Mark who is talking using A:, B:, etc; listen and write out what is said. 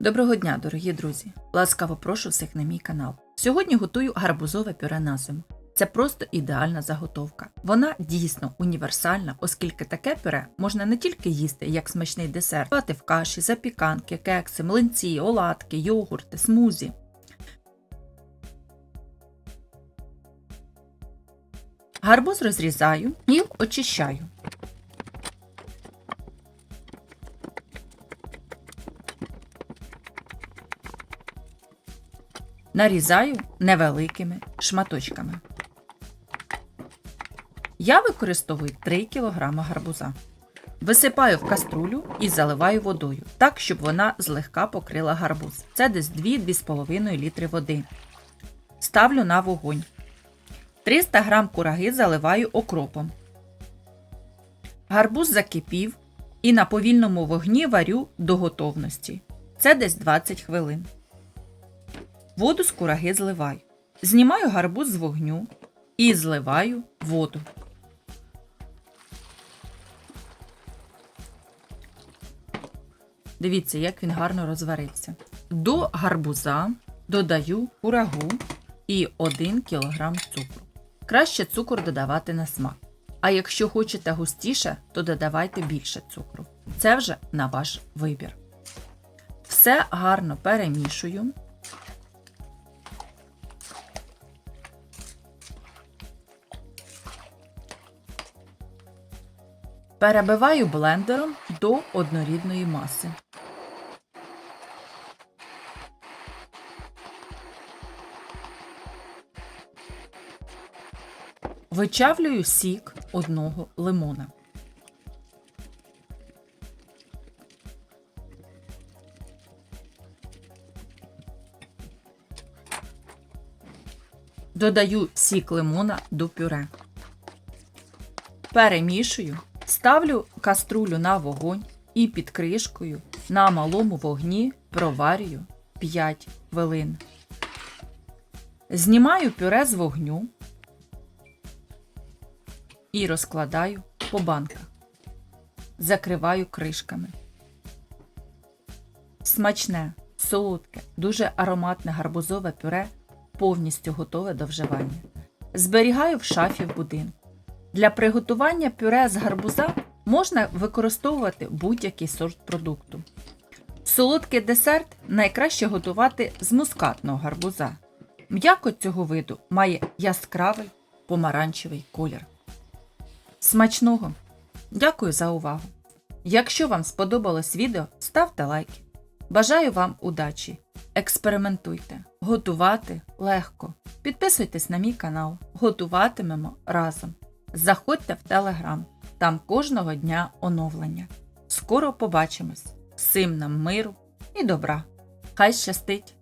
A: Доброго дня, дорогі друзі! Ласкаво прошу всіх на мій канал. Сьогодні готую гарбузове пюре на зиму. Це просто ідеальна заготовка. Вона дійсно універсальна, оскільки таке пюре можна не тільки їсти як смачний десерт, давати в каші, запіканки, кекси, млинці, оладки, йогурти, смузі. Гарбуз розрізаю і очищаю. Нарізаю невеликими шматочками. Я використовую 3 кг гарбуза. Висипаю в каструлю і заливаю водою, так, щоб вона злегка покрила гарбуз. Це десь 2-2,5 літри води. Ставлю на вогонь. 300 г кураги заливаю окропом. Гарбуз закипів і на повільному вогні варю до готовності. Це десь 20 хвилин. Воду з кураги зливаю. Знімаю гарбуз з вогню і зливаю воду. Дивіться, як він гарно розварився. До гарбуза додаю курагу і 1 кг цукру. Краще цукор додавати на смак. А якщо хочете густіше, то додавайте більше цукру. Це вже на ваш вибір. Все гарно перемішую. Перебиваю блендером до однорідної маси. Вичавлюю сік одного лимона. Додаю сік лимона до пюре. Перемішую, ставлю каструлю на вогонь і під кришкою на малому вогні проварюю 5 хвилин. Знімаю пюре з вогню і розкладаю по банках. Закриваю кришками. Смачне, солодке, дуже ароматне гарбузове пюре повністю готове до вживання. Зберігаю в шафі в будинку. Для приготування пюре з гарбуза можна використовувати будь-який сорт продукту. Солодкий десерт найкраще готувати з мускатного гарбуза. М'якоть цього виду має яскравий помаранчевий колір. Смачного! Дякую за увагу! Якщо вам сподобалось відео, ставте лайки. Бажаю вам удачі! Експериментуйте! Готувати легко. Підписуйтесь на мій канал. Готуватимемо разом. Заходьте в Телеграм. Там кожного дня оновлення. Скоро побачимось! Всім нам миру і добра! Хай щастить!